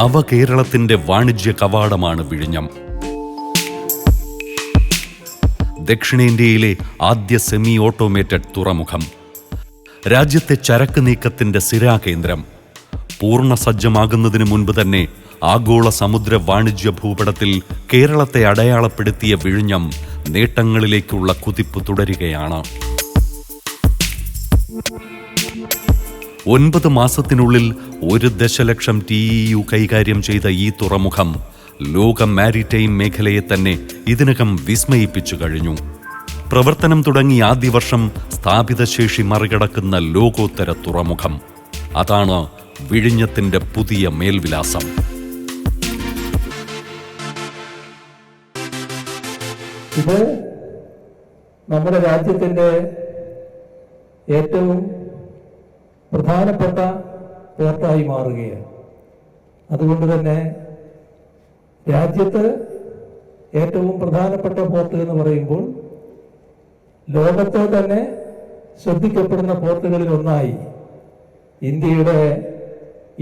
നവകേരളത്തിന്റെ വാണിജ്യ കവാടമാണ് വിഴിഞ്ഞം. ദക്ഷിണേന്ത്യയിലെ ആദ്യ സെമി ഓട്ടോമേറ്റഡ് തുറമുഖം. രാജ്യത്തെ ചരക്ക് നീക്കത്തിന്റെ സിരാകേന്ദ്രം പൂർണ സജ്ജമാകുന്നതിന് മുൻപ് തന്നെ ആഗോള സമുദ്ര വാണിജ്യ ഭൂപടത്തിൽ കേരളത്തെ അടയാളപ്പെടുത്തിയ വിഴിഞ്ഞം നേട്ടങ്ങളിലേക്കുള്ള കുതിപ്പ് തുടരുകയാണ്. ഒൻപത് മാസത്തിനുള്ളിൽ ഒരു ദശലക്ഷം ടി യു കൈകാര്യം ചെയ്ത ഈ തുറമുഖം ലോക മാരിടൈം മേഖലയെ തന്നെ ഇതിനകം വിസ്മയിപ്പിച്ചു കഴിഞ്ഞു. പ്രവർത്തനം തുടങ്ങി ആദ്യ വർഷം സ്ഥാപിത ശേഷി മറികടക്കുന്ന ലോകോത്തര തുറമുഖം. അതാണ് വിഴിഞ്ഞത്തിന്റെ പുതിയ മേൽവിലാസം. ഇത് നമ്മുടെ രാജ്യത്തിന്റെ ഏറ്റവും പ്രധാനപ്പെട്ട പോർട്ടായി മാറുകയാണ്. അതുകൊണ്ട് തന്നെ രാജ്യത്ത് ഏറ്റവും പ്രധാനപ്പെട്ട പോർട്ട് എന്ന് പറയുമ്പോൾ ലോകത്തെ തന്നെ ശ്രദ്ധിക്കപ്പെടുന്ന പോർട്ടുകളിൽ ഒന്നായി ഇന്ത്യയുടെ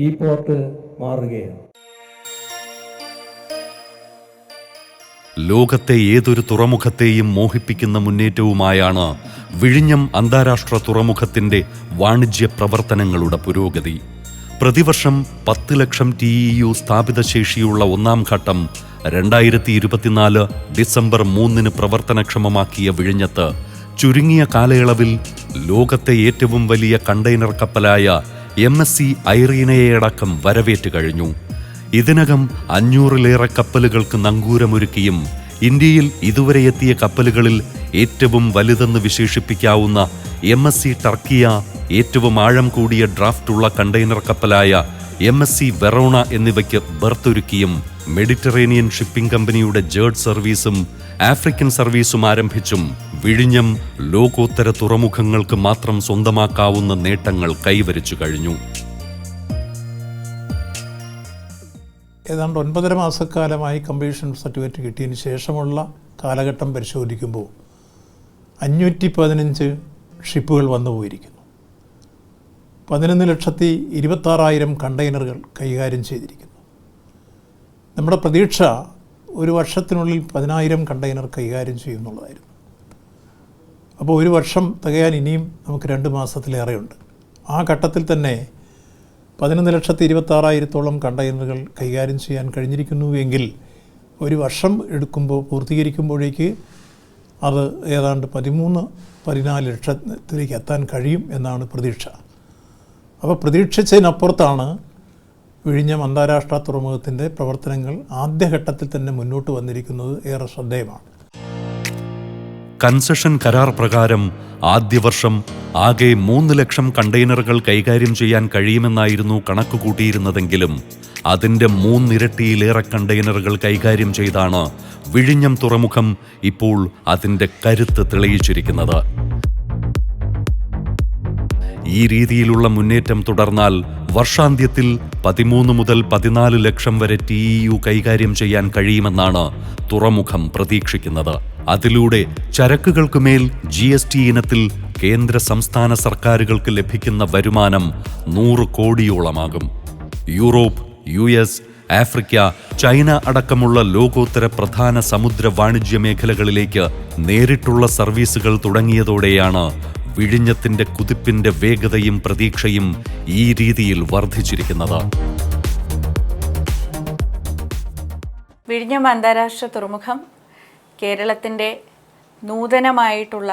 ഈ പോർട്ട് മാറുകയാണ്. ലോകത്തെ ഏതൊരു തുറമുഖത്തെയും മോഹിപ്പിക്കുന്ന മുന്നേറ്റവുമായാണ് വിഴിഞ്ഞം അന്താരാഷ്ട്ര തുറമുഖത്തിന്റെ വാണിജ്യ പ്രവർത്തനങ്ങളുടെ പുരോഗതി. പ്രതിവർഷം പത്ത് ലക്ഷം ടി ഇ യു സ്ഥാപിത ശേഷിയുള്ള ഒന്നാം ഘട്ടം രണ്ടായിരത്തി ഇരുപത്തിനാല് ഡിസംബർ മൂന്നിന് പ്രവർത്തനക്ഷമമാക്കിയ വിഴിഞ്ഞത്ത് ചുരുങ്ങിയ കാലയളവിൽ ലോകത്തെ ഏറ്റവും വലിയ കണ്ടെയ്നർ കപ്പലായ എം എസ് സി ഐറീനയടക്കം വരവേറ്റ് കഴിഞ്ഞു. ഇതിനകം അഞ്ഞൂറിലേറെ കപ്പലുകൾക്ക് നങ്കൂരമൊരുക്കിയും ഇന്ത്യയിൽ ഇതുവരെ എത്തിയ കപ്പലുകളിൽ ഏറ്റവും വലുതെന്ന് വിശേഷിപ്പിക്കാവുന്ന എം എസ് സി ടർക്കിയ ഏറ്റവും ആഴം കൂടിയ ഡ്രാഫ്റ്റുള്ള കണ്ടെയ്നർ കപ്പലായ എം എസ് സി വെറോണ എന്നിവയ്ക്ക് ബർത്തൊരുക്കിയും മെഡിറ്ററേനിയൻ ഷിപ്പിംഗ് കമ്പനിയുടെ ജേർഡ് സർവീസും ആഫ്രിക്കൻ സർവീസും ആരംഭിച്ചും വിഴിഞ്ഞം ലോകോത്തര തുറമുഖങ്ങൾക്ക് മാത്രം സ്വന്തമാക്കാവുന്ന നേട്ടങ്ങൾ കൈവരിച്ചു കഴിഞ്ഞു. ഏതാണ്ട് ഒൻപതര മാസക്കാലമായി കമ്പീഷൻ സർട്ടിഫിക്കറ്റ് കിട്ടിയതിന് ശേഷമുള്ള കാലഘട്ടം പരിശോധിക്കുമ്പോൾ അഞ്ഞൂറ്റി പതിനഞ്ച് ഷിപ്പുകൾ വന്നു പോയിരിക്കുന്നു. പതിനൊന്ന് ലക്ഷത്തി ഇരുപത്താറായിരം കണ്ടെയ്നറുകൾ കൈകാര്യം ചെയ്തിരിക്കുന്നു. നമ്മുടെ പ്രതീക്ഷ ഒരു വർഷത്തിനുള്ളിൽ പതിനായിരം കണ്ടെയ്നർ കൈകാര്യം ചെയ്യുന്നുള്ളതായിരുന്നു. അപ്പോൾ ഒരു വർഷം തികയാൻ ഇനിയും നമുക്ക് രണ്ട് മാസത്തിലേറെയുണ്ട്. ആ ഘട്ടത്തിൽ തന്നെ പതിനൊന്ന് ലക്ഷത്തി ഇരുപത്തി ആറായിരത്തോളം കണ്ടെയ്നറുകൾ കൈകാര്യം ചെയ്യാൻ കഴിഞ്ഞിരിക്കുന്നു എങ്കിൽ ഒരു വർഷം എടുക്കുമ്പോൾ പൂർത്തീകരിക്കുമ്പോഴേക്ക് അത് ഏതാണ്ട് പതിമൂന്ന് പതിനാല് ലക്ഷത്തിലേക്ക് എത്താൻ കഴിയും എന്നാണ് പ്രതീക്ഷ. അപ്പോൾ പ്രതീക്ഷിച്ചതിനപ്പുറത്താണ് വിഴിഞ്ഞം അന്താരാഷ്ട്ര തുറമുഖത്തിന്റെ പ്രവർത്തനങ്ങൾ ആദ്യഘട്ടത്തിൽ തന്നെ മുന്നോട്ട് വന്നിരിക്കുന്നത് ഏറെ ശ്രദ്ധേയമാണ്. കൺസെഷൻ കരാർ പ്രകാരം ആദ്യ വർഷം ആകെ മൂന്ന് ലക്ഷം കണ്ടെയ്നറുകൾ കൈകാര്യം ചെയ്യാൻ കഴിയുമെന്നായിരുന്നു കണക്കുകൂട്ടിയിരുന്നതെങ്കിലും അതിന്റെ മൂന്നിരട്ടിയിലേറെ കണ്ടെയ്നറുകൾ കൈകാര്യം ചെയ്താണ് വിഴിഞ്ഞം തുറമുഖം ഇപ്പോൾ അതിന്റെ കരുത്ത് തെളിയിച്ചിരിക്കുന്നത്. ഈ രീതിയിലുള്ള മുന്നേറ്റം തുടർന്നാൽ വർഷാന്ത്യത്തിൽ പതിമൂന്ന് മുതൽ പതിനാല് ലക്ഷം വരെ ടി യു കൈകാര്യം ചെയ്യാൻ കഴിയുമെന്നാണ് തുറമുഖം പ്രതീക്ഷിക്കുന്നത്. അതിലൂടെ ചരക്കുകൾക്ക് മേൽ ജി എസ് ടി ഇനത്തിൽ കേന്ദ്ര സംസ്ഥാന സർക്കാരുകൾക്ക് ലഭിക്കുന്ന വരുമാനം നൂറ് കോടിയോളമാകും. Europe U S Africa China അടക്കമുള്ള ലോകോത്തര പ്രധാന സമുദ്ര വാണിജ്യ മേഖലകളിലേക്ക് നേരിട്ടുള്ള സർവീസുകൾ തുടങ്ങിയതോടെയാണ് വിഴിഞ്ഞത്തിന്റെ കുതിപ്പിന്റെ വേഗതയും പ്രതീക്ഷയും ഈ രീതിയിൽ വർദ്ധിച്ചിരിക്കുന്നത്. വിഴിഞ്ഞം അന്താരാഷ്ട്ര തുറമുഖം കേരളത്തിന്റെ നൂതനമായിട്ടുള്ള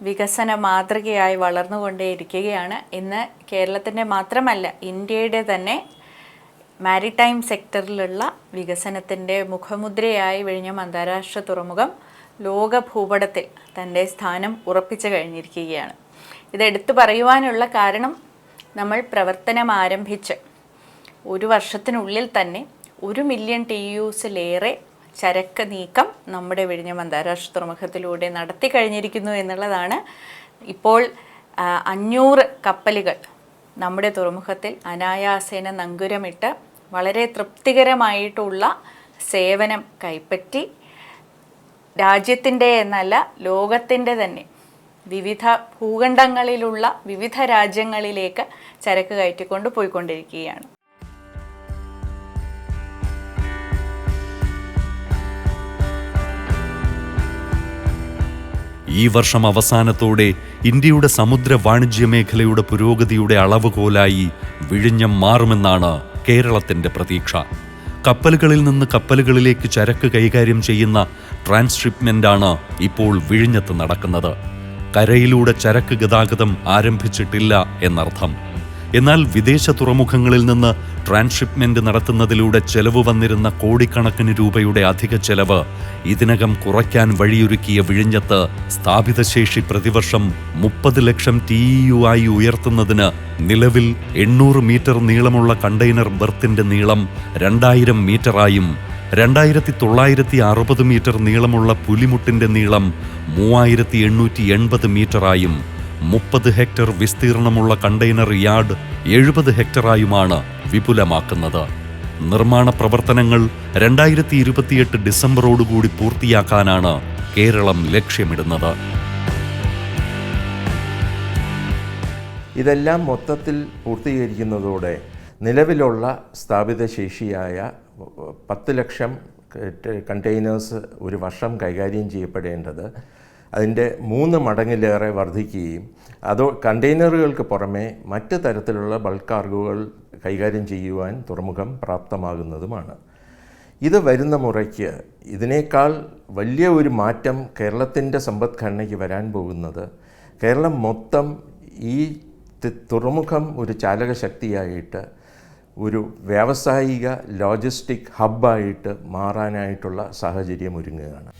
വികസന മാതൃകയായി വളർന്നുകൊണ്ടേയിരിക്കുകയാണ്. ഇന്ന് കേരളത്തിന്റെ മാത്രമല്ല ഇന്ത്യയുടെ തന്നെ മാരിടൈം സെക്ടറിലുള്ള വികസനത്തിന്റെ മുഖമുദ്രയായി വിഴിഞ്ഞം അന്താരാഷ്ട്ര തുറമുഖം ലോക ഭൂപടത്തിൽ തന്റെ സ്ഥാനം ഉറപ്പിച്ചു കഴിഞ്ഞിരിക്കുകയാണ്. ഇത് എടുത്തു പറയുവാനുള്ള കാരണം നമ്മൾ പ്രവർത്തനം ആരംഭിച്ച് ഒരു വർഷത്തിനുള്ളിൽ തന്നെ ഒരു മില്യൺ ടി യുസിലേറെ ചരക്ക് നീക്കം നമ്മുടെ വിഴിഞ്ഞം അന്താരാഷ്ട്ര തുറമുഖത്തിലൂടെ നടത്തി കഴിഞ്ഞിരിക്കുന്നു എന്നുള്ളതാണ്. ഇപ്പോൾ അഞ്ഞൂറ് കപ്പലുകൾ നമ്മുടെ തുറമുഖത്തിൽ അനായാസേന നങ്കുരമിട്ട് വളരെ തൃപ്തികരമായിട്ടുള്ള സേവനം കൈപ്പറ്റി രാജ്യത്തിന്റെ എന്നല്ല ലോകത്തിന്റെ തന്നെ വിവിധ ഭൂഖണ്ഡങ്ങളിലുള്ള വിവിധ രാജ്യങ്ങളിലേക്ക് ചരക്ക് കയറ്റിക്കൊണ്ട് പോയിക്കൊണ്ടിരിക്കുകയാണ്. ഈ വർഷം അവസാനത്തോടെ ഇന്ത്യയുടെ സമുദ്ര വാണിജ്യ മേഖലയുടെ പുരോഗതിയുടെ അളവുകോലായി വിഴിഞ്ഞം മാറുമെന്നാണ് കേരളത്തിന്റെ പ്രതീക്ഷ. കപ്പലുകളിൽ നിന്ന് കപ്പലുകളിലേക്ക് ചരക്ക് കൈകാര്യം ചെയ്യുന്ന ട്രാൻസ്ഷിപ്മെന്റാണ് ഇപ്പോൾ വിഴിഞ്ഞത്ത് നടക്കുന്നത്. കരയിലൂടെ ചരക്ക് ഗതാഗതം ആരംഭിച്ചിട്ടില്ല എന്നർത്ഥം. എന്നാൽ വിദേശ തുറമുഖങ്ങളിൽ നിന്ന് ട്രാൻസ്ഷിപ്മെന്റ് നടത്തുന്നതിലൂടെ ചെലവ് വന്നിരുന്ന കോടിക്കണക്കിന് രൂപയുടെ അധിക ചെലവ് ഇതിനകം കുറയ്ക്കാൻ വഴിയൊരുക്കിയ വിഴിഞ്ഞത്ത് സ്ഥാപിതശേഷി പ്രതിവർഷം മുപ്പത് ലക്ഷം ടി യു ആയി ഉയർത്തുന്നതിന് നിലവിൽ എണ്ണൂറ് മീറ്റർ നീളമുള്ള കണ്ടെയ്നർ ബർത്തിന്റെ നീളം രണ്ടായിരം മീറ്ററായും രണ്ടായിരത്തി തൊള്ളായിരത്തി അറുപത് മീറ്റർ നീളമുള്ള പുലിമുട്ടിന്റെ നീളം മൂവായിരത്തി എണ്ണൂറ്റി എൺപത് മീറ്ററായും മുപ്പത് ഹെക്ടർ വിസ്തീർണമുള്ള കണ്ടെയ്നർ യാർഡ് എഴുപത് ഹെക്ടറായുമാണ് വിപുലമാക്കുന്നത്. നിർമ്മാണ പ്രവർത്തനങ്ങൾ രണ്ടായിരത്തി ഇരുപത്തിയെട്ട് ഡിസംബറോടുകൂടി പൂർത്തിയാക്കാനാണ് കേരളം ലക്ഷ്യമിടുന്നത്. ഇതെല്ലാം മൊത്തത്തിൽ പൂർത്തീകരിക്കുന്നതോടെ നിലവിലുള്ള സ്ഥാപിത ശേഷിയായ പത്ത് ലക്ഷം കണ്ടെയ്നേഴ്സ് ഒരു വർഷം കൈകാര്യം ചെയ്യപ്പെടേണ്ടത് അതിന്റെ മൂന്ന് മടങ്ങിലേറെ വർദ്ധിക്കുകയും അതോ കണ്ടെയ്നറുകൾക്ക് പുറമെ മറ്റ് തരത്തിലുള്ള ബൾക്ക് കാർഗോകൾ കൈകാര്യം ചെയ്യുവാൻ തുറമുഖം പ്രാപ്തമാകുന്നതുമാണ്. ഇത് വരുന്ന മുറയ്ക്ക് ഇതിനേക്കാൾ വലിയ ഒരു മാറ്റം കേരളത്തിന്റെ സമ്പദ്ഘടനയ്ക്ക് വരാൻ പോകുന്നത് കേരളം മൊത്തം ഈ തുറമുഖം ഒരു ചാലകശക്തിയായിട്ട് ഒരു വ്യാവസായിക ലോജിസ്റ്റിക് ഹബ്ബായിട്ട് മാറാനായിട്ടുള്ള സാഹചര്യം ഒരുങ്ങുകയാണ്.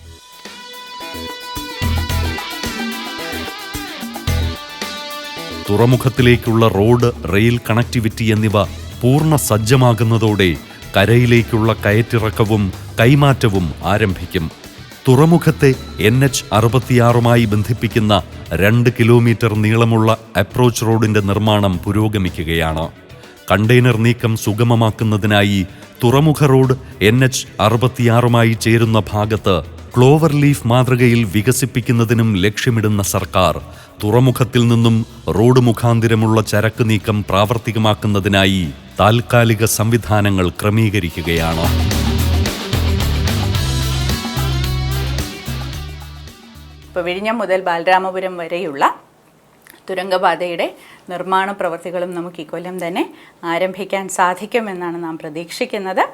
തുറമുഖത്തിലേക്കുള്ള റോഡ് റെയിൽ കണക്ടിവിറ്റി എന്നിവ പൂർണ സജ്ജമാകുന്നതോടെ കരയിലേക്കുള്ള കയറ്റിറക്കവും കൈമാറ്റവും ആരംഭിക്കും. തുറമുഖത്തെ എൻ എച്ച് അറുപത്തിയാറുമായി ബന്ധിപ്പിക്കുന്ന രണ്ട് കിലോമീറ്റർ നീളമുള്ള അപ്രോച്ച് റോഡിന്റെ നിർമ്മാണം പുരോഗമിക്കുകയാണ്. കണ്ടെയ്നർ നീക്കം സുഗമമാക്കുന്നതിനായി തുറമുഖ റോഡ് എൻ എച്ച് അറുപത്തിയാറുമായി ചേരുന്ന ഭാഗത്ത് ക്ലോവർ ലീഫ് മാതൃകയിൽ വികസിപ്പിക്കുന്നതിനും ലക്ഷ്യമിടുന്ന സർക്കാർ തുറമുഖത്തിൽ നിന്നും റോഡ് മുഖാന്തിരമുള്ള ചരക്ക് നീക്കം പ്രാവർത്തികമാക്കുന്നതിനായി താൽക്കാലിക സംവിധാനങ്ങൾ ക്രമീകരിക്കുകയാണ്. ഇപ്പോൾ വിഴിഞ്ഞം മുതൽ ബാലരാമപുരം വരെയുള്ള തുരങ്കപാതയുടെ നിർമ്മാണ പ്രവർത്തികളും നമുക്ക് ഇക്കൊല്ലം തന്നെ ആരംഭിക്കാൻ സാധിക്കുമെന്നാണ് നാം പ്രതീക്ഷിക്കുന്നത്.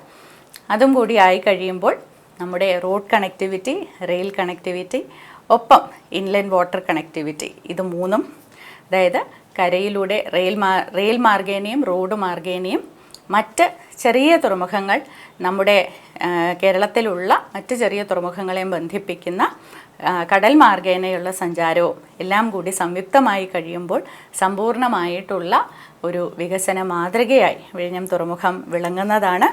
അതും കൂടി ആയി കഴിയുമ്പോൾ നമ്മുടെ റോഡ് കണക്ടിവിറ്റി റെയിൽ കണക്ടിവിറ്റി ഒപ്പം ഇൻലൈൻ വാട്ടർ കണക്ടിവിറ്റി ഇത് മൂന്നും അതായത് കരയിലൂടെ റെയിൽ മാ റെയിൽ മാർഗേനയും റോഡ് മാർഗേനയും മറ്റ് ചെറിയ തുറമുഖങ്ങൾ നമ്മുടെ കേരളത്തിലുള്ള മറ്റ് ചെറിയ തുറമുഖങ്ങളെയും ബന്ധിപ്പിക്കുന്ന കടൽ മാർഗേനയുള്ള സഞ്ചാരവും എല്ലാം കൂടി സംയുക്തമായി കഴിയുമ്പോൾ സമ്പൂർണമായിട്ടുള്ള ഒരു വികസന മാതൃകയായി വിഴിഞ്ഞം തുറമുഖം വിളങ്ങുന്നതാണ്.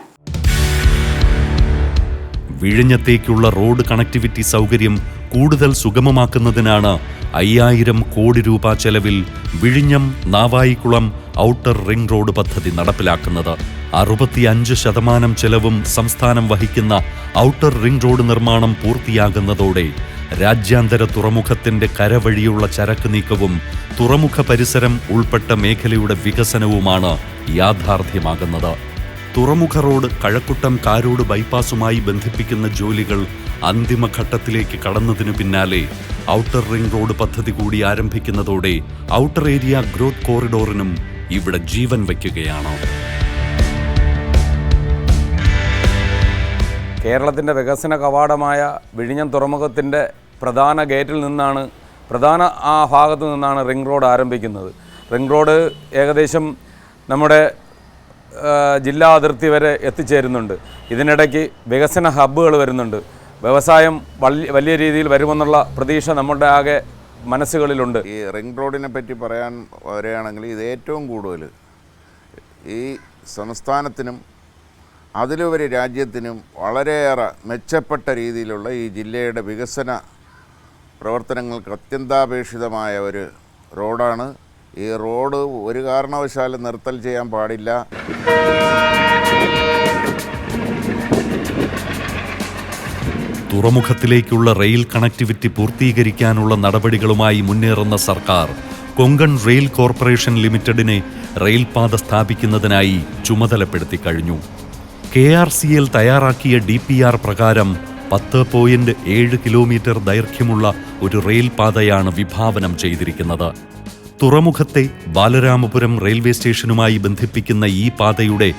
വിഴിഞ്ഞത്തേക്കുള്ള റോഡ് കണക്ടിവിറ്റി സൗകര്യം കൂടുതൽ സുഗമമാക്കുന്നതിനാണ് അയ്യായിരം കോടി രൂപ ചെലവിൽ വിഴിഞ്ഞം നാവായിക്കുളം ഔട്ടർ റിംഗ് റോഡ് പദ്ധതി നടപ്പിലാക്കുന്നത്. അറുപത്തിയഞ്ച് ശതമാനം ചെലവും സംസ്ഥാനം വഹിക്കുന്ന ഔട്ടർ റിംഗ് റോഡ് നിർമ്മാണം പൂർത്തിയാകുന്നതോടെ രാജ്യാന്തര തുറമുഖത്തിന്റെ കരവഴിയുള്ള ചരക്ക് നീക്കവും തുറമുഖ പരിസരം ഉൾപ്പെട്ട മേഖലയുടെ വികസനവുമാണ് യാഥാർത്ഥ്യമാകുന്നത്. തുറമുഖ റോഡ് കഴക്കുട്ടം കാരോട് ബൈപ്പാസുമായി ബന്ധിപ്പിക്കുന്ന ജോലികൾ അന്തിമഘട്ടത്തിലേക്ക് കടന്നതിനു പിന്നാലെ ഔട്ടർ റിംഗ് റോഡ് പദ്ധതി കൂടി ആരംഭിക്കുന്നതോടെ ഔട്ടർ ഏരിയ ഗ്രോത്ത് കോറിഡോറിനും ഇവിടെ ജീവൻ വയ്ക്കുകയാണ്. കേരളത്തിന്റെ വികസന കവാടമായ വിഴിഞ്ഞം തുറമുഖത്തിന്റെ പ്രധാന ഗേറ്റിൽ നിന്നാണ് പ്രധാന ആ ഭാഗത്തു നിന്നാണ് റിംഗ് റോഡ് ആരംഭിക്കുന്നത്. റിംഗ് റോഡ് ഏകദേശം നമ്മുടെ ജില്ലാ അതിർത്തി വരെ എത്തിച്ചേരുന്നുണ്ട്. ഇതിനിടയ്ക്ക് വികസന ഹബ്ബുകൾ വരുന്നുണ്ട്. വ്യവസായം വലിയ രീതിയിൽ വരുമെന്നുള്ള പ്രതീക്ഷ നമ്മുടെ ആകെ മനസ്സുകളിലുണ്ട്. ഈ റിംഗ് റോഡിനെ പറ്റി പറയാൻ വരികയാണെങ്കിൽ ഇത് ഏറ്റവും കൂടുതൽ ഈ സംസ്ഥാനത്തിനും അതിലുപരി രാജ്യത്തിനും വളരെയേറെ മെച്ചപ്പെട്ട രീതിയിലുള്ള ഈ ജില്ലയുടെ വികസന പ്രവർത്തനങ്ങൾക്ക് അത്യന്താപേക്ഷിതമായ ഒരു റോഡാണ് ഈ റോഡ് ഒരു കാരണവശാലും നിർത്തൽ ചെയ്യാൻ പാടില്ല. തുറമുഖത്തിലേക്കുള്ള റെയിൽ കണക്ടിവിറ്റി പൂർത്തീകരിക്കാനുള്ള നടപടികളുമായി മുന്നേറുന്ന സർക്കാർ കൊങ്കൺ റെയിൽ കോർപ്പറേഷൻ ലിമിറ്റഡിനെ റെയിൽപാത സ്ഥാപിക്കുന്നതിനായി ചുമതലപ്പെടുത്തി കഴിഞ്ഞു. കെ ആർ സി എൽ തയ്യാറാക്കിയ ഡി പി ആർ പ്രകാരം പത്ത് പോയിന്റ് ഏഴ് കിലോമീറ്റർ ദൈർഘ്യമുള്ള ഒരു റെയിൽ പാതയാണ് വിഭാവനം ചെയ്തിരിക്കുന്നത്. തുറമുഖത്തെ ബാലരാമപുരം റെയിൽവേ സ്റ്റേഷനുമായി ബന്ധിപ്പിക്കുന്ന ഈ പാതയുടെ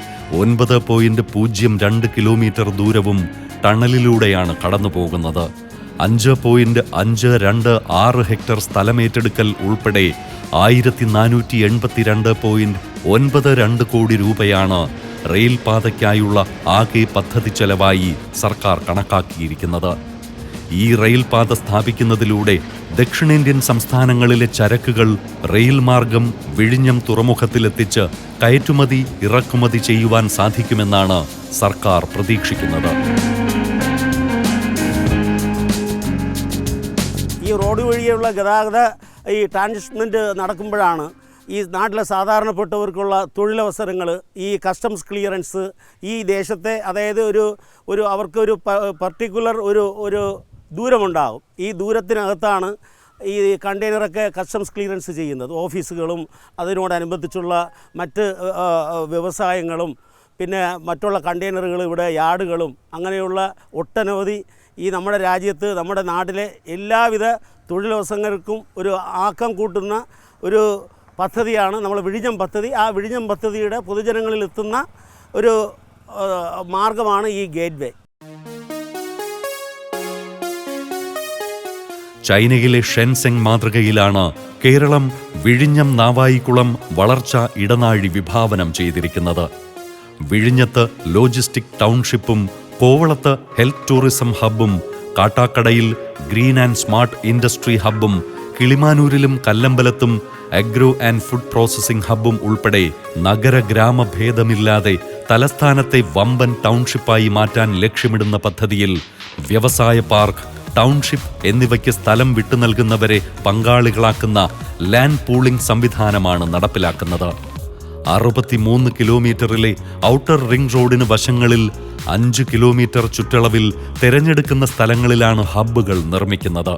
ഒൻപത് പോയിന്റ് പൂജ്യം രണ്ട് കിലോമീറ്റർ ദൂരവും ടണലിലൂടെയാണ് കടന്നുപോകുന്നത്. അഞ്ച് പോയിന്റ് അഞ്ച് രണ്ട് ആറ് ഹെക്ടർ സ്ഥലമേറ്റെടുക്കൽ ഉൾപ്പെടെ ആയിരത്തി നാനൂറ്റി എൺപത്തിരണ്ട് പോയിന്റ് ഒൻപത് രണ്ട് കോടി രൂപയാണ് റെയിൽ പാതയ്ക്കായുള്ള ആകെ പദ്ധതി ചെലവായി സർക്കാർ കണക്കാക്കിയിരിക്കുന്നത്. ഈ റെയിൽപാത സ്ഥാപിക്കുന്നതിലൂടെ ദക്ഷിണേന്ത്യൻ സംസ്ഥാനങ്ങളിലെ ചരക്കുകൾ റെയിൽ മാർഗം വിഴിഞ്ഞം തുറമുഖത്തിലെത്തിച്ച് കയറ്റുമതി ഇറക്കുമതി ചെയ്യുവാൻ സാധിക്കുമെന്നാണ് സർക്കാർ പ്രതീക്ഷിക്കുന്നത്. ഈ റോഡ് വഴിയുള്ള ഗതാഗത ഈ ട്രാൻസ്മെന്റ് നടക്കുമ്പോഴാണ് ഈ നാട്ടിലെ സാധാരണപ്പെട്ടവർക്കുള്ള തൊഴിലവസരങ്ങൾ ഈ കസ്റ്റംസ് ക്ലിയറൻസ് ഈ ദേശത്തെ അതായത് ഒരു ഒരു അവർക്കൊരു പർട്ടിക്കുലർ ഒരു ഒരു ദൂരമുണ്ടാകും ഈ ദൂരത്തിനകത്താണ് ഈ കണ്ടെയ്നറൊക്കെ കസ്റ്റംസ് ക്ലിയറൻസ് ചെയ്യുന്നത്. ഓഫീസുകളും അതിനോടനുബന്ധിച്ചുള്ള മറ്റ് വ്യവസായങ്ങളും പിന്നെ മറ്റുള്ള കണ്ടെയ്നറുകൾ ഇവിടെ യാർഡുകളും അങ്ങനെയുള്ള ഒട്ടനവധി ഈ നമ്മുടെ രാജ്യത്ത് നമ്മുടെ നാട്ടിലെ എല്ലാവിധ തൊഴിലവസരങ്ങൾക്കും ഒരു ആക്കം കൂട്ടുന്ന ഒരു പദ്ധതിയാണ് നമ്മൾ വിഴിഞ്ഞം പദ്ധതി. ആ വിഴിഞ്ഞം പദ്ധതിയുടെ പൊതുജനങ്ങളിൽ എത്തുന്ന ഒരു മാർഗമാണ് ഈ ഗേറ്റ് വേ ചൈനയിലെ ഷെൻസെങ് മാതൃകയിലാണ് കേരളം വിഴിഞ്ഞം നാവായിക്കുളം വളർച്ച ഇടനാഴി വിഭാവനം ചെയ്തിരിക്കുന്നത്. വിഴിഞ്ഞത്ത് ലോജിസ്റ്റിക് ടൗൺഷിപ്പും കോവളത്ത് ഹെൽത്ത് ടൂറിസം ഹബ്ബും കാട്ടാക്കടയിൽ ഗ്രീൻ ആൻഡ് സ്മാർട്ട് ഇൻഡസ്ട്രി ഹബ്ബും കിളിമാനൂരിലും കല്ലമ്പലത്തും അഗ്രോ ആൻഡ് ഫുഡ് പ്രോസസ്സിംഗ് ഹബ്ബും ഉൾപ്പെടെ നഗര ഗ്രാമ ഭേദമില്ലാതെ തലസ്ഥാനത്തെ വമ്പൻ ടൗൺഷിപ്പായി മാറ്റാൻ ലക്ഷ്യമിടുന്ന പദ്ധതിയിൽ വ്യവസായ പാർക്ക് ടൗൺഷിപ്പ് എന്നിവയ്ക്ക് സ്ഥലം വിട്ടു നൽകുന്നവരെ പങ്കാളികളാക്കുന്ന ലാൻഡ് പൂളിംഗ് സംവിധാനമാണ് നടപ്പിലാക്കുന്നത്. അറുപത്തിമൂന്ന് കിലോമീറ്ററിലെ ഔട്ടർ റിംഗ് റോഡിന് വശങ്ങളിൽ അഞ്ച് കിലോമീറ്റർ ചുറ്റളവിൽ തിരഞ്ഞെടുക്കുന്ന സ്ഥലങ്ങളിലാണ് ഹബ്ബുകൾ നിർമ്മിക്കുന്നത്.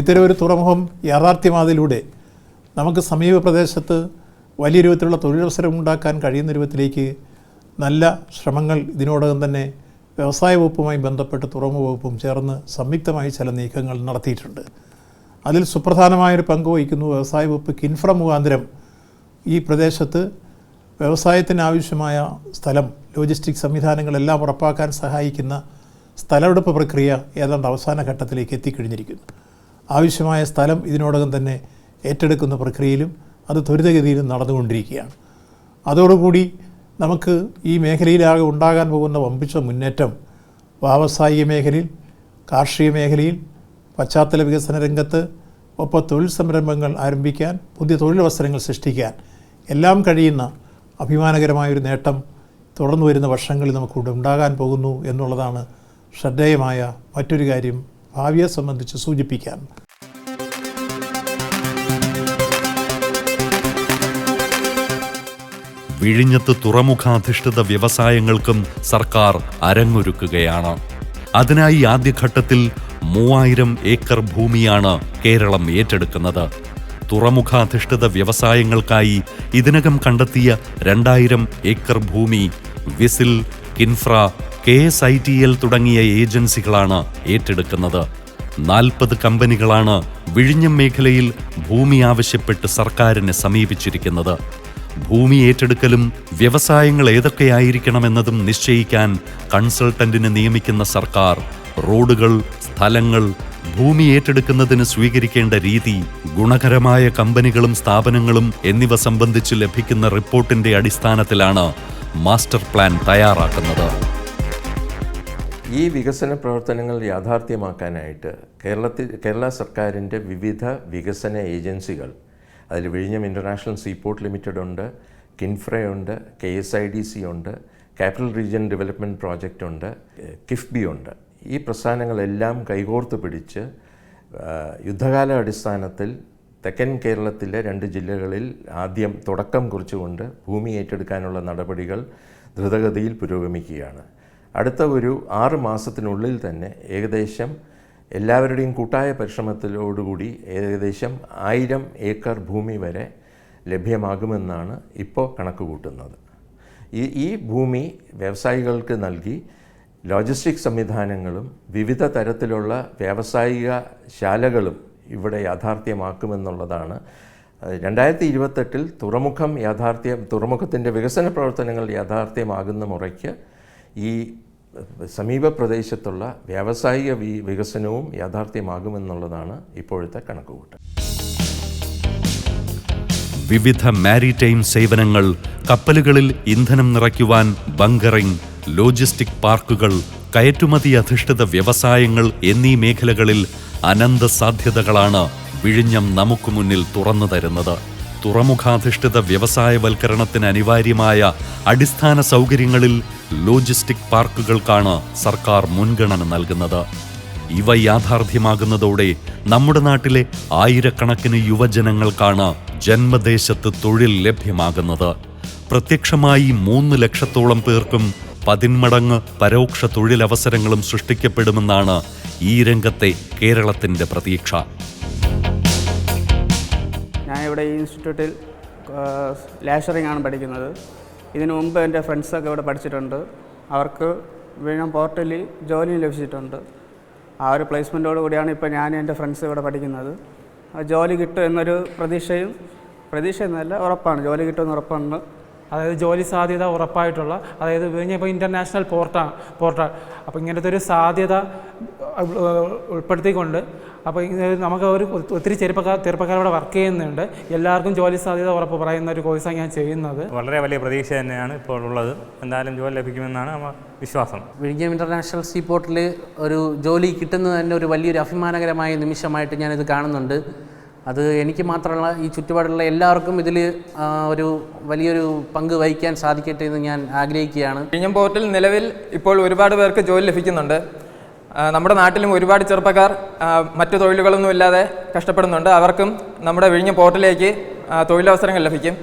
ഇത്തരം ഒരു തുറമുഖം യാഥാർത്ഥ്യമാതിലൂടെ നമുക്ക് സമീപ പ്രദേശത്ത് വലിയ രൂപത്തിലുള്ള തൊഴിലവസരം ഉണ്ടാക്കാൻ കഴിയുന്ന രൂപത്തിലേക്ക് നല്ല ശ്രമങ്ങൾ ഇതിനോടകം തന്നെ വ്യവസായ വകുപ്പുമായി ബന്ധപ്പെട്ട് തുറമുഖ വകുപ്പും ചേർന്ന് സംയുക്തമായി ചില നീക്കങ്ങൾ നടത്തിയിട്ടുണ്ട്. അതിൽ സുപ്രധാനമായൊരു പങ്ക് വഹിക്കുന്നു വ്യവസായ വകുപ്പ് കിൻഫ്ര മുഖാന്തരം. ഈ പ്രദേശത്ത് വ്യവസായത്തിന് ആവശ്യമായ സ്ഥലം ലോജിസ്റ്റിക് സംവിധാനങ്ങളെല്ലാം ഉറപ്പാക്കാൻ സഹായിക്കുന്ന സ്ഥലമെടുപ്പ് പ്രക്രിയ ഏതാണ്ട് അവസാന ഘട്ടത്തിലേക്ക് എത്തിക്കഴിഞ്ഞിരിക്കുന്നു. ആവശ്യമായ സ്ഥലം ഇതിനോടകം തന്നെ ഏറ്റെടുക്കുന്ന പ്രക്രിയയിലും അത് ത്വരിതഗതിയിലും നടന്നുകൊണ്ടിരിക്കുകയാണ്. അതോടുകൂടി നമുക്ക് ഈ മേഖലയിലാകെ ഉണ്ടാകാൻ പോകുന്ന വമ്പിച്ച മുന്നേറ്റം വ്യാവസായിക മേഖലയിൽ കാർഷിക മേഖലയിൽ പശ്ചാത്തല വികസന രംഗത്ത് ഒപ്പം തൊഴിൽ സംരംഭങ്ങൾ ആരംഭിക്കാൻ പുതിയ തൊഴിലവസരങ്ങൾ സൃഷ്ടിക്കാൻ എല്ലാം കഴിയുന്ന അഭിമാനകരമായൊരു നേട്ടം തുടർന്നു വരുന്ന വർഷങ്ങളിൽ നമുക്കിവിടെ ഉണ്ടാകാൻ പോകുന്നു എന്നുള്ളതാണ് ശ്രദ്ധേയമായ മറ്റൊരു കാര്യം ഭാവിയെ സംബന്ധിച്ച് സൂചിപ്പിക്കാൻ വിഴിഞ്ഞത്ത് തുറമുഖാധിഷ്ഠിത വ്യവസായങ്ങൾക്കും സർക്കാർ അരങ്ങൊരുക്കുകയാണ്. അതിനായി ആദ്യഘട്ടത്തിൽ മൂവായിരം ഏക്കർ ഭൂമിയാണ് കേരളം ഏറ്റെടുക്കുന്നത്. തുറമുഖാധിഷ്ഠിത വ്യവസായങ്ങൾക്കായി ഇതിനകം കണ്ടെത്തിയ രണ്ടായിരം ഏക്കർ ഭൂമി VISL KINFRA K S I T L തുടങ്ങിയ ഏജൻസികളാണ് ഏറ്റെടുക്കുന്നത്. നാൽപ്പത് കമ്പനികളാണ് വിഴിഞ്ഞം മേഖലയിൽ ഭൂമി ആവശ്യപ്പെട്ട് സർക്കാരിനെ സമീപിച്ചിരിക്കുന്നത്. ഭൂമി ഏറ്റെടുക്കലും വ്യവസായങ്ങൾ ഏതൊക്കെയായിരിക്കണമെന്നതും നിശ്ചയിക്കാൻ കൺസൾട്ടന്റിനെ നിയമിക്കുന്ന സർക്കാർ റോഡുകൾ സ്ഥലങ്ങൾ ഭൂമി ഏറ്റെടുക്കുന്നതിന് സ്വീകരിക്കേണ്ട രീതി ഗുണകരമായ കമ്പനികളും സ്ഥാപനങ്ങളും എന്നിവ സംബന്ധിച്ച് ലഭിക്കുന്ന റിപ്പോർട്ടിന്റെ അടിസ്ഥാനത്തിലാണ് മാസ്റ്റർ പ്ലാൻ തയ്യാറാക്കുന്നത്. ഈ വികസന പ്രവർത്തനങ്ങൾ യാഥാർത്ഥ്യമാക്കാനായിട്ട് കേരളത്തിൽ കേരള സർക്കാരിന്റെ വിവിധ വികസന ഏജൻസികൾ അതിൽ വിഴിഞ്ഞം ഇന്റർനാഷണൽ സീപോർട്ട് ലിമിറ്റഡ് ഉണ്ട് കിൻഫ്രയുണ്ട് K S I D C ഉണ്ട് ക്യാപിറ്റൽ റീജിയൻ ഡെവലപ്മെന്റ് പ്രോജക്റ്റ് ഉണ്ട് കിഫ്ബി ഉണ്ട്. ഈ പ്രസ്ഥാനങ്ങളെല്ലാം കൈകോർത്ത് പിടിച്ച് യുദ്ധകാല അടിസ്ഥാനത്തിൽ തെക്കൻ കേരളത്തിലെ രണ്ട് ജില്ലകളിൽ ആദ്യം തുടക്കം കുറിച്ചുകൊണ്ട് ഭൂമി ഏറ്റെടുക്കാനുള്ള നടപടികൾ ദ്രുതഗതിയിൽ പുരോഗമിക്കുകയാണ്. അടുത്ത ഒരു ആറ് മാസത്തിനുള്ളിൽ തന്നെ ഏകദേശം എല്ലാവരുടെയും കൂട്ടായ പരിശ്രമത്തിലോടുകൂടി ഏകദേശം ആയിരം ഏക്കർ ഭൂമി വരെ ലഭ്യമാകുമെന്നാണ് ഇപ്പോൾ കണക്ക് കൂട്ടുന്നത് ഈ ഈ ഭൂമി വ്യവസായികൾക്ക് നൽകി ലോജിസ്റ്റിക് സംവിധാനങ്ങളും വിവിധ തരത്തിലുള്ള വ്യാവസായിക ശാലകളും ഇവിടെ യാഥാർത്ഥ്യമാക്കുമെന്നുള്ളതാണ്. രണ്ടായിരത്തി ഇരുപത്തെട്ടിൽ തുറമുഖം യാഥാർത്ഥ്യം തുറമുഖത്തിന്റെ വികസന പ്രവർത്തനങ്ങൾ യാഥാർത്ഥ്യമാകുന്ന മുറയ്ക്ക് ഈ സമീപ പ്രദേശത്തുള്ള വ്യാവസായിക വികസനവും യാഥാർത്ഥ്യമാകുമെന്നുള്ളതാണ് ഇപ്പോഴത്തെ കണക്കുകൂട്ടൽ. വിവിധ മാരിടൈം സേവനങ്ങൾ കപ്പലുകളിൽ ഇന്ധനം നിറയ്ക്കുവാൻ ബങ്കറിംഗ് ലോജിസ്റ്റിക് പാർക്കുകൾ കയറ്റുമതി അധിഷ്ഠിത വ്യവസായങ്ങൾ എന്നീ മേഖലകളിൽ അനന്ത സാധ്യതകളാണ് വിഴിഞ്ഞം നമുക്ക് മുന്നിൽ തുറന്നു തരുന്നത്. തുറമുഖാധിഷ്ഠിത വ്യവസായവൽക്കരണത്തിന് അനിവാര്യമായ അടിസ്ഥാന സൗകര്യങ്ങളിൽ ലോജിസ്റ്റിക് പാർക്കുകൾക്കാണ് സർക്കാർ മുൻഗണന നൽകുന്നത്. ഇവ യാഥാർത്ഥ്യമാകുന്നതോടെ നമ്മുടെ നാട്ടിലെ ആയിരക്കണക്കിന് യുവജനങ്ങൾക്കാണ് ജന്മദേശത്ത് തൊഴിൽ ലഭ്യമാകുന്നത്. പ്രത്യക്ഷമായി മൂന്ന് ലക്ഷത്തോളം പേർക്കും പതിന്മടങ്ങ് പരോക്ഷ തൊഴിലവസരങ്ങളും സൃഷ്ടിക്കപ്പെടുമെന്നാണ് ഈ രംഗത്തെ കേരളത്തിന്റെ പ്രതീക്ഷ. ഞാൻ ഇവിടെ ഈ ഇൻസ്റ്റിറ്റ്യൂട്ടിൽ ലാഷറിംഗ് ആണ് പഠിക്കുന്നത്. ഇതിനു മുമ്പ് എന്റെ ഫ്രണ്ട്സൊക്കെ ഇവിടെ പഠിച്ചിട്ടുണ്ട്. അവർക്ക് വീണ്ടും പോർട്ടലിൽ ജോലി ലഭിച്ചിട്ടുണ്ട്. ആ ഒരു പ്ലേസ്മെന്റോട് കൂടിയാണ് ഇപ്പോൾ ഞാൻ എന്റെ ഫ്രണ്ട്സ് ഇവിടെ പഠിക്കുന്നത്. ജോലി കിട്ടും എന്നൊരു പ്രതീക്ഷയും പ്രതീക്ഷ എന്നല്ല ഉറപ്പാണ്. ജോലി കിട്ടുമെന്ന് ഉറപ്പാണ്. അതായത് ജോലി സാധ്യത ഉറപ്പായിട്ടുള്ള അതായത് ഇപ്പോൾ ഇന്റർനാഷണൽ പോർട്ടാണ് പോർട്ടാണ് അപ്പോൾ ഇങ്ങനത്തെ ഒരു സാധ്യത ഉൾ- ഉൾപ്പെടുത്തിക്കൊണ്ട് അപ്പോൾ നമുക്ക് ഒരു ഒത്തിരി ചെറുപ്പക്കാർ ചെറുപ്പക്കാർ ഇവിടെ വർക്ക് ചെയ്യുന്നുണ്ട്. എല്ലാവർക്കും ജോലി സാധ്യത ഉറപ്പ് പറയുന്ന ഒരു കോഴ്സാണ് ഞാൻ ചെയ്യുന്നത്. വളരെ വലിയ പ്രതീക്ഷ തന്നെയാണ് ഇപ്പോൾ ഉള്ളത്. എന്തായാലും ജോലി ലഭിക്കുമെന്നാണ് നമ്മ വിശ്വാസം. വിഴിഞ്ഞം ഇന്റർനാഷണൽ സീ പോർട്ടിൽ ഒരു ജോലി കിട്ടുന്നത് തന്നെ ഒരു വലിയൊരു അഭിമാനകരമായ നിമിഷമായിട്ട് ഞാനിത് കാണുന്നുണ്ട്. അത് എനിക്ക് മാത്രമല്ല ഈ ചുറ്റുപാടുള്ള എല്ലാവർക്കും ഇതിൽ ഒരു വലിയൊരു പങ്ക് വഹിക്കാൻ സാധിക്കട്ടെ എന്ന് ഞാൻ ആഗ്രഹിക്കുകയാണ്. വിഴിഞ്ഞം പോർട്ടിൽ നിലവിൽ ഇപ്പോൾ ഒരുപാട് പേർക്ക് ജോലി ലഭിക്കുന്നുണ്ട്. നമ്മുടെ നാട്ടിലും ഒരുപാട് ചെറുപ്പക്കാർ മറ്റു തൊഴിലുകളൊന്നും ഇല്ലാതെ കഷ്ടപ്പെടുന്നുണ്ട്. അവർക്കും നമ്മുടെ വിഴിഞ്ഞ പോർട്ടിലേക്ക് തൊഴിലവസരങ്ങൾ ലഭിക്കും.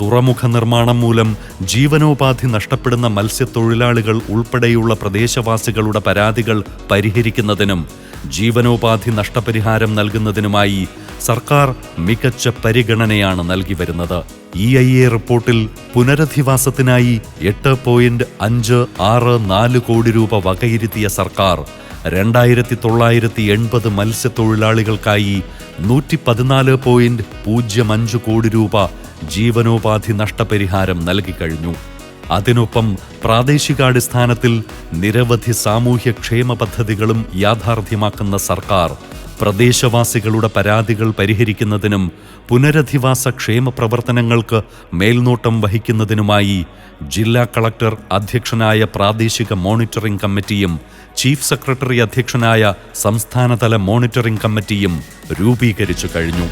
തുറമുഖ നിർമ്മാണം മൂലം ജീവനോപാധി നഷ്ടപ്പെടുന്ന മത്സ്യത്തൊഴിലാളികൾ ഉൾപ്പെടെയുള്ള പ്രദേശവാസികളുടെ പരാതികൾ പരിഹരിക്കുന്നതിനും ജീവനോപാധി നഷ്ടപരിഹാരം നൽകുന്നതിനുമായി സർക്കാർ മികച്ച പരിഗണനയാണ് നൽകി വരുന്നത്. ഇ ഐ എ റിപ്പോർട്ടിൽ പുനരധിവാസത്തിനായി എട്ട് പോയിന്റ് അഞ്ച് ആറ് നാല് കോടി രൂപ വകയിരുത്തിയ സർക്കാർ രണ്ടായിരത്തി തൊള്ളായിരത്തി എൺപത് മത്സ്യത്തൊഴിലാളികൾക്കായി നൂറ്റി പതിനാല് പോയിന്റ് പൂജ്യം അഞ്ച് കോടി രൂപ ജീവനോപാധി നഷ്ടപരിഹാരം നൽകിക്കഴിഞ്ഞു അതിനൊപ്പം പ്രാദേശികാടിസ്ഥാനത്തിൽ നിരവധി സാമൂഹ്യക്ഷേമ പദ്ധതികളും യാഥാർത്ഥ്യമാക്കുന്ന സർക്കാർ പ്രദേശവാസികളുടെ പരാതികൾ പരിഹരിക്കുന്നതിനും പുനരധിവാസ ക്ഷേമ പ്രവർത്തനങ്ങൾക്ക് മേൽനോട്ടം വഹിക്കുന്നതിനുമായി ജില്ലാ കളക്ടർ അധ്യക്ഷനായ പ്രാദേശിക മോണിറ്ററിംഗ് കമ്മിറ്റിയും ചീഫ് സെക്രട്ടറി അധ്യക്ഷനായ സംസ്ഥാനതല മോണിറ്ററിംഗ് കമ്മിറ്റിയും രൂപീകരിച്ചു കഴിഞ്ഞു.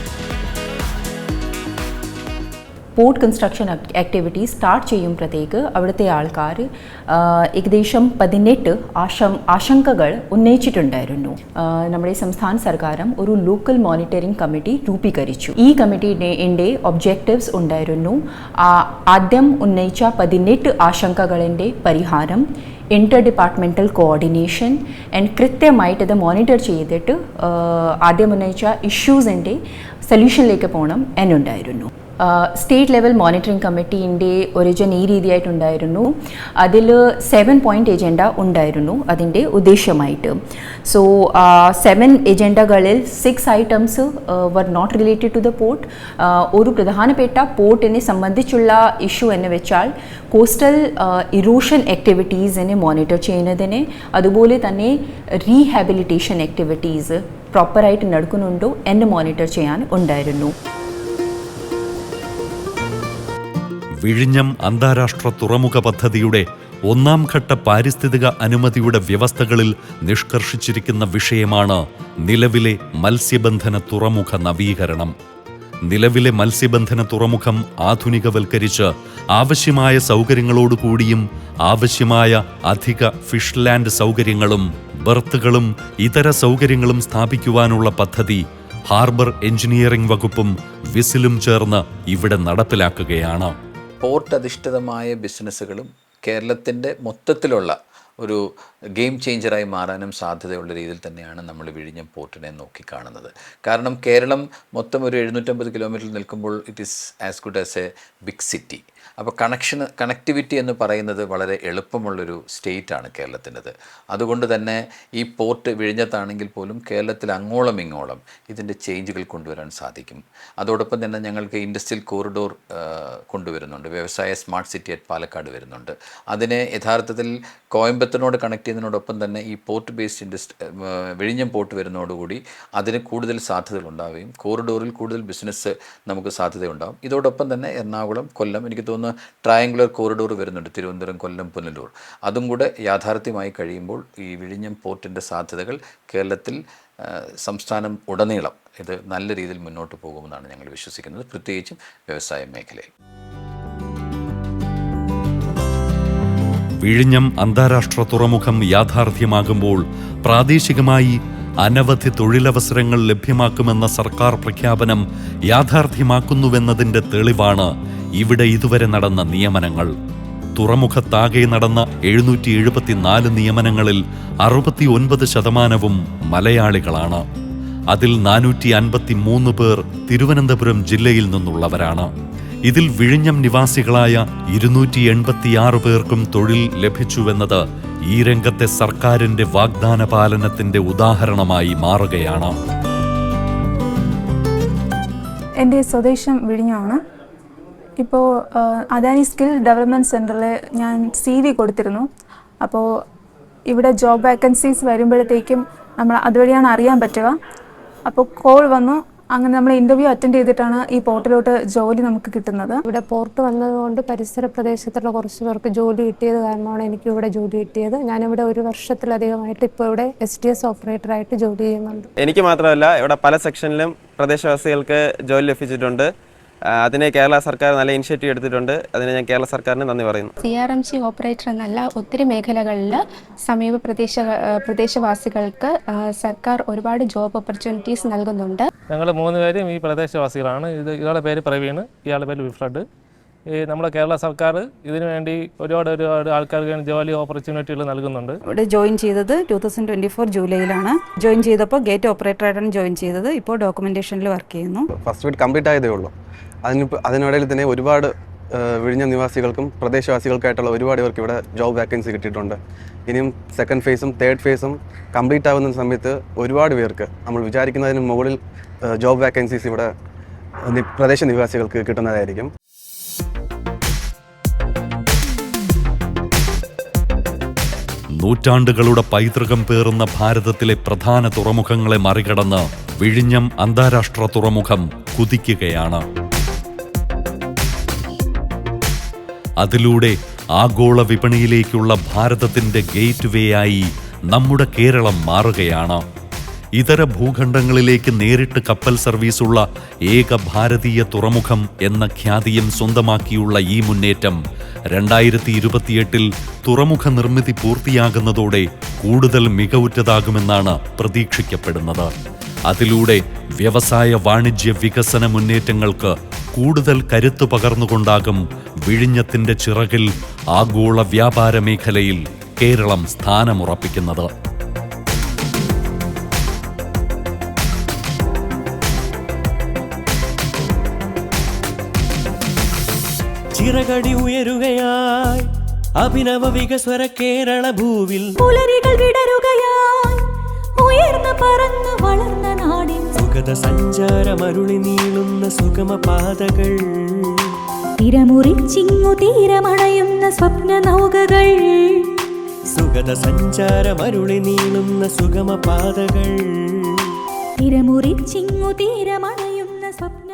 പോർട്ട് കൺസ്ട്രക്ഷൻ ആക്ടിവിറ്റി സ്റ്റാർട്ട് ചെയ്യുമ്പോഴത്തേക്ക് അവിടുത്തെ ആൾക്കാർ ഏകദേശം പതിനെട്ട് ആശം ആശങ്കകൾ ഉന്നയിച്ചിട്ടുണ്ടായിരുന്നു. നമ്മുടെ സംസ്ഥാന സർക്കാരും ഒരു ലോക്കൽ മോണിറ്ററിംഗ് കമ്മിറ്റി രൂപീകരിച്ചു. ഈ കമ്മിറ്റിയുടെ ഒബ്ജക്റ്റീവ്സ് ഉണ്ടായിരുന്നു ആദ്യം ഉന്നയിച്ച പതിനെട്ട് ആശങ്കകളിന്റെ പരിഹാരം ഇന്റർ ഡിപ്പാർട്ട്മെന്റൽ കോർഡിനേഷൻ ആൻഡ് കൃത്യമായിട്ട് ഇത് മോണിറ്റർ ചെയ്തിട്ട് ആദ്യം ഉന്നയിച്ച ഇഷ്യൂസിന്റെ സൊല്യൂഷനിലേക്ക് പോകണം എന്നുണ്ടായിരുന്നു. സ്റ്റേറ്റ് ലെവൽ മോണിറ്ററിംഗ് കമ്മിറ്റീന്റെ ഒറിജിൻ ഈ രീതിയായിട്ടുണ്ടായിരുന്നു. അതിൽ സെവൻ പോയിന്റ് എജൻഡ ഉണ്ടായിരുന്നു അതിന്റെ ഉദ്ദേശമായിട്ട് so seven എജൻഡകളിൽ six items were not related to the port ഒരു പ്രധാനപ്പെട്ട പോർട്ടിനെ സംബന്ധിച്ചുള്ള ഇഷ്യൂ എന്ന് വെച്ചാൽ കോസ്റ്റൽ ഇറോഷൻ ആക്ടിവിറ്റീസിനെ മോണിറ്റർ ചെയ്യുന്നതിന് അതുപോലെ തന്നെ റീഹാബിലിറ്റേഷൻ ആക്ടിവിറ്റീസ് പ്രോപ്പറായിട്ട് നടക്കുന്നുണ്ടോ എന്ന് മോണിറ്റർ ചെയ്യാൻ ഉണ്ടായിരുന്നു. വിഴിഞ്ഞം അന്താരാഷ്ട്ര തുറമുഖ പദ്ധതിയുടെ ഒന്നാം ഘട്ട പാരിസ്ഥിതിക അനുമതിയുടെ വ്യവസ്ഥകളിൽ നിഷ്കർഷിച്ചിരിക്കുന്ന വിഷയമാണ് നിലവിലെ മത്സ്യബന്ധന തുറമുഖ നവീകരണം. നിലവിലെ മത്സ്യബന്ധന തുറമുഖം ആധുനികവൽക്കരിച്ച് ആവശ്യമായ സൗകര്യങ്ങളോടുകൂടിയും ആവശ്യമായ അധിക ഫിഷ് ലാൻഡ് സൗകര്യങ്ങളും ബർത്തുകളും ഇതര സൗകര്യങ്ങളും സ്ഥാപിക്കുവാനുള്ള പദ്ധതി ഹാർബർ എഞ്ചിനീയറിംഗ് വകുപ്പും വിസിലും ചേർന്ന് ഇവിടെ നടപ്പിലാക്കുകയാണ്. പോർട്ട് അധിഷ്ഠിതമായ ബിസിനസ്സുകളും കേരളത്തിന്റെ മൊത്തത്തിലുള്ള ഒരു ഗെയിം ചേഞ്ചറായി മാറാനും സാധ്യതയുള്ള രീതിയിൽ തന്നെയാണ് നമ്മൾ വിഴിഞ്ഞം പോർട്ടിനെ നോക്കിക്കാണുന്നത്. കാരണം കേരളം മൊത്തം ഒരു എഴുന്നൂറ്റമ്പത് കിലോമീറ്റർ നിൽക്കുമ്പോൾ it is as good as a big city അപ്പോൾ കണക്ഷൻ കണക്ടിവിറ്റി എന്ന് പറയുന്നത് വളരെ എളുപ്പമുള്ളൊരു സ്റ്റേറ്റാണ് കേരളത്തിന്റെത്. അതുകൊണ്ട് തന്നെ ഈ പോർട്ട് വിഴിഞ്ഞത്താണെങ്കിൽ പോലും കേരളത്തിൽ അങ്ങോളം ഇങ്ങോളം ഇതിന്റെ ചേഞ്ചുകൾ കൊണ്ടുവരാൻ സാധിക്കും. അതോടൊപ്പം തന്നെ ഞങ്ങൾക്ക് ഇൻഡസ്ട്രിയൽ കോറിഡോർ കൊണ്ടുവരുന്നുണ്ട്. വ്യവസായ സ്മാർട്ട് സിറ്റി അറ്റ് പാലക്കാട് വരുന്നുണ്ട്. അതിനെ യഥാർത്ഥത്തിൽ കോയമ്പത്തൂരിനോട് കണക്ട് ചെയ്യുന്നതിനോടൊപ്പം തന്നെ ഈ പോർട്ട് ബേസ്ഡ് ഇൻഡസ്ട്രി വിഴിഞ്ഞം പോർട്ട് വരുന്നതോടുകൂടി അതിന് കൂടുതൽ സാധ്യതകൾ ഉണ്ടാവുകയും കോറിഡോറിൽ കൂടുതൽ ബിസിനസ് നമുക്ക് സാധ്യതയുണ്ടാകും ഇതോടൊപ്പം തന്നെ എറണാകുളം കൊല്ലം എനിക്ക് തോന്നുന്നു ട്രയാങ്കുലർ കോറിഡോർ വരുന്നുണ്ട്. തിരുവനന്തപുരം കൊല്ലം പുനലൂർ. അതും കൂടെ യാഥാർത്ഥ്യമായി കഴിയുമ്പോൾ ഈ വിഴിഞ്ഞം പോർട്ടിന്റെ സാധ്യതകൾ കേരളത്തിൽ സംസ്ഥാനം ഉടനീളം ഇത് നല്ല രീതിയിൽ മുന്നോട്ട് പോകുമെന്നാണ് ഞങ്ങൾ വിശ്വസിക്കുന്നത്. പ്രത്യേകിച്ചും വ്യവസായ മേഖലയിൽ. വിഴിഞ്ഞം അന്താരാഷ്ട്ര തുറമുഖം യാഥാർത്ഥ്യമാകുമ്പോൾ പ്രാദേശികമായി അനവധി തൊഴിലവസരങ്ങൾ ലഭ്യമാക്കുമെന്ന സർക്കാർ പ്രഖ്യാപനം യാഥാർത്ഥ്യമാക്കുന്നുവെന്നതിന്റെ തെളിവാണ് ഇവിടെ ഇതുവരെ നടന്ന നിയമനങ്ങൾ തുറമുഖത്താകെ നടന്ന എഴുന്നൂറ്റി എഴുപത്തിനാല് നിയമനങ്ങളിൽ അറുപത്തി ഒൻപത് ശതമാനവും മലയാളികളാണ്. അതിൽ നാനൂറ്റി അൻപത്തി മൂന്ന് പേർ തിരുവനന്തപുരം ജില്ലയിൽ നിന്നുള്ളവരാണ്. ഇതിൽ വിഴിഞ്ഞം നിവാസികളായ ഇരുന്നൂറ്റി എൺപത്തിയാറ് പേർക്കും തൊഴിൽ ലഭിച്ചുവെന്നത് ഈ രംഗത്തെ സർക്കാരിന്റെ വാഗ്ദാന പാലനത്തിന്റെ ഉദാഹരണമായി മാറുകയാണ്. എന്റെ സ്വദേശം വിഴിഞ്ഞമാണ്. ഇപ്പോൾ അദാനി സ്കിൽ ഡെവലപ്മെന്റ് സെന്ററിൽ ഞാൻ സി വി കൊടുത്തിരുന്നു. അപ്പോൾ ഇവിടെ ജോബ് വേക്കൻസീസ് വരുമ്പോഴത്തേക്കും നമ്മൾ അതുവഴിയാണ് അറിയാൻ പറ്റുക. അപ്പോൾ കോൾ വന്നു. അങ്ങനെ നമ്മൾ ഇന്റർവ്യൂ അറ്റൻഡ് ചെയ്തിട്ടാണ് ഈ പോർട്ടിലോട്ട് ജോലി നമുക്ക് കിട്ടുന്നത്. ഇവിടെ പോർട്ട് വന്നതുകൊണ്ട് പരിസര പ്രദേശത്തുള്ള കുറച്ച് പേർക്ക് ജോലി കിട്ടിയത് കാരണമാണ് എനിക്ക് ഇവിടെ ജോലി കിട്ടിയത്. ഞാനിവിടെ ഒരു വർഷത്തിലധികമായിട്ട് ഇപ്പോൾ ഇവിടെ എസ് ടി എസ് ഓപ്പറേറ്ററായിട്ട് ജോലി ചെയ്യുന്നുണ്ട്. എനിക്ക് മാത്രമല്ല ഇവിടെ പല സെക്ഷനിലും പ്രദേശവാസികൾക്ക് ജോലി ലഭിച്ചിട്ടുണ്ട്. അതിന് കേരള സർക്കാർ നല്ല ഇനിഷ്യേറ്റീവ് എടുത്തിട്ടുണ്ട്. അതിന് ഞാൻ കേരള സർക്കാരിന് നന്ദി പറയുന്നു. C R M C operator എന്നല്ല ഒത്തിരി മേഖലകളിൽ സമീപ പ്രദേശ പ്രദേശവാസികൾക്ക് സർക്കാർ ഒരുപാട് ജോബ് ഓപ്പർച്യൂണിറ്റീസ് നൽകുന്നുണ്ട്. ഞങ്ങൾ മൂന്ന് പേരും ഈ പ്രദേശവാസികളാണ്. ഇത് ഇയാളുടെ പേര് പ്രവീൺ ഇയാളുടെ പേര് വിഫ്ലഡ് ഈ നമ്മുടെ കേരള സർക്കാർ ഇതിനു വേണ്ടി ഒരുപാട് ഒരുപാട് ആൾക്കാർക്ക് വേണ്ടി ജോലി ഓപ്പർച്യൂണിറ്റികൾ നൽകുന്നുണ്ട്. ഇവിടെ ജോയിൻ ചെയ്തത് ടൂ തൗസൻഡ് ട്വന്റി ഫോർ ജൂലൈയിലാണ്. ജോയിൻ ചെയ്തപ്പോൾ ഗേറ്റ് ഓപ്പറേറ്റർ ആയിട്ടാണ് ജോയിൻ ചെയ്തത്. ഇപ്പോൾ ഡോക്യുമെന്റേഷനിൽ വർക്ക് ചെയ്യുന്നു. ഫസ്റ്റ് വീട് കംപ്ലീറ്റ് ആയതേ ഉള്ളൂ. അതിന് അതിനിടയിൽ തന്നെ ഒരുപാട് വിഴിഞ്ഞ നിവാസികൾക്കും പ്രദേശവാസികൾക്കായിട്ടുള്ള ഒരുപാട് പേർക്ക് ഇവിടെ ജോബ് വാക്കൻസി കിട്ടിയിട്ടുണ്ട്. ഇനിയും സെക്കൻഡ് ഫേസും തേർഡ് ഫേസും കംപ്ലീറ്റ് ആകുന്ന സമയത്ത് ഒരുപാട് പേർക്ക് നമ്മൾ വിചാരിക്കുന്നതിന് മുകളിൽ ജോബ് വാക്കൻസീസ് ഇവിടെ പ്രദേശ നിവാസികൾക്ക് കിട്ടുന്നതായിരിക്കും. നൂറ്റാണ്ടുകളുടെ പൈതൃകം പേറുന്ന ഭാരതത്തിലെ പ്രധാന തുറമുഖങ്ങളെ മറികടന്ന് വിഴിഞ്ഞം അന്താരാഷ്ട്ര തുറമുഖം കുതിക്കുകയാണ്. അതിലൂടെ ആഗോള വിപണിയിലേക്കുള്ള ഭാരതത്തിന്റെ ഗേറ്റ് വേ ആയി നമ്മുടെ കേരളം മാറുകയാണ്. ഇതര ഭൂഖണ്ഡങ്ങളിലേക്ക് നേരിട്ട് കപ്പൽ സർവീസുള്ള ഏക ഭാരതീയ തുറമുഖം എന്ന ഖ്യാതിയും സ്വന്തമാക്കിയുള്ള ഈ മുന്നേറ്റം രണ്ടായിരത്തി ഇരുപത്തിയെട്ടിൽ തുറമുഖ നിർമ്മിതി പൂർത്തിയാകുന്നതോടെ കൂടുതൽ മികവുറ്റതാകുമെന്നാണ് പ്രതീക്ഷിക്കപ്പെടുന്നത്. അതിലൂടെ വ്യവസായ വാണിജ്യ വികസന മുന്നേറ്റങ്ങൾക്ക് കൂടുതൽ കരുത്തു പകർന്നുകൊണ്ടാകും വിഴിഞ്ഞത്തിന്റെ ചിറകിൽ ആഗോള വ്യാപാര മേഖലയിൽ കേരളം സ്ഥാനമുറപ്പിക്കുന്നത്. ചിറകടി ഉയരുകയായി. അഭിനവ വികസ്വര കേരള ഭൂവിൽ. പുലരികൾ വിടരുകയായി. ഉയർന്നു പറന്ന് വളർന്ന നാടിൻ സുഗത സഞ്ചാരമരുളി നീളുന്ന സുഗമ പാതകൾ തിരമുറിച്ചിങ്ങു തീരമണയുന്ന സ്വപ്ന നൗകകൾ. സുഗത സഞ്ചാരമരുളി നീളുന്ന സുഗമ പാതകൾ തിരമുറിച്ചിങ്ങു തീരമണയുന്ന സ്വപ്ന